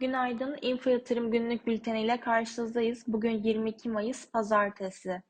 Günaydın. Info Yatırım Günlük Bülteni ile karşınızdayız. Bugün 22 Mayıs Pazartesi.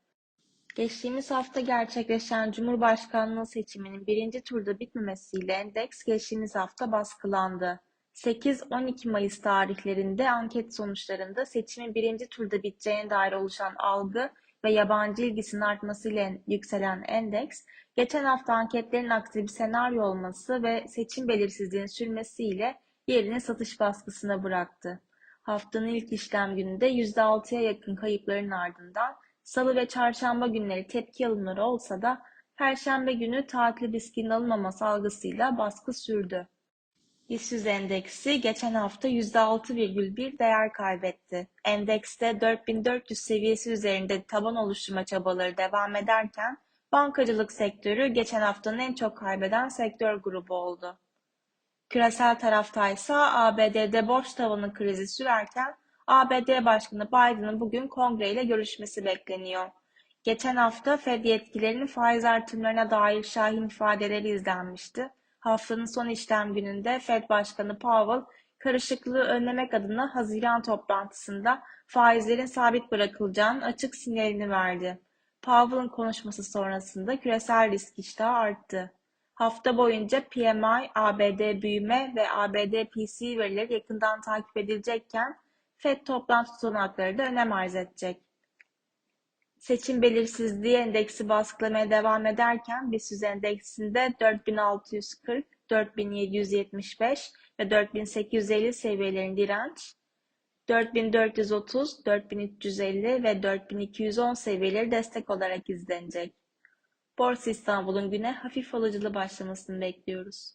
Geçtiğimiz hafta gerçekleşen Cumhurbaşkanlığı seçiminin birinci turda bitmemesiyle endeks geçtiğimiz hafta baskılandı. 8-12 Mayıs tarihlerinde anket sonuçlarında seçimin birinci turda biteceğine dair oluşan algı ve yabancı ilgisinin artmasıyla yükselen endeks, geçen hafta anketlerin aksi bir senaryo olması ve seçim belirsizliğinin sürmesiyle yerini satış baskısına bıraktı. Haftanın ilk işlem gününde %6'ya yakın kayıpların ardından salı ve çarşamba günleri tepki alımları olsa da perşembe günü tatil riskinin alınmaması algısıyla baskı sürdü. BIST endeksi geçen hafta %6,1 değer kaybetti. Endekste 4400 seviyesi üzerinde taban oluşturma çabaları devam ederken bankacılık sektörü geçen haftanın en çok kaybeden sektör grubu oldu. Küresel taraftaysa ABD'de borç tavanı krizi sürerken ABD Başkanı Biden'ın bugün kongreyle görüşmesi bekleniyor. Geçen hafta Fed yetkililerinin faiz artımlarına dair şahin ifadeleri izlenmişti. Haftanın son işlem gününde Fed Başkanı Powell karışıklığı önlemek adına Haziran toplantısında faizlerin sabit bırakılacağının açık sinyalini verdi. Powell'ın konuşması sonrasında küresel risk iştahı arttı. Hafta boyunca PMI, ABD büyüme ve ABD PCE verileri yakından takip edilecekken FED toplantı tutanakları da önem arz edecek. Seçim belirsizliği endeksi baskılamaya devam ederken BIST endeksinde 4640, 4775 ve 4850 seviyelerin direnç, 4430, 4350 ve 4210 seviyeleri destek olarak izlenecek. Borsa İstanbul'un güne hafif alıcılı başlamasını bekliyoruz.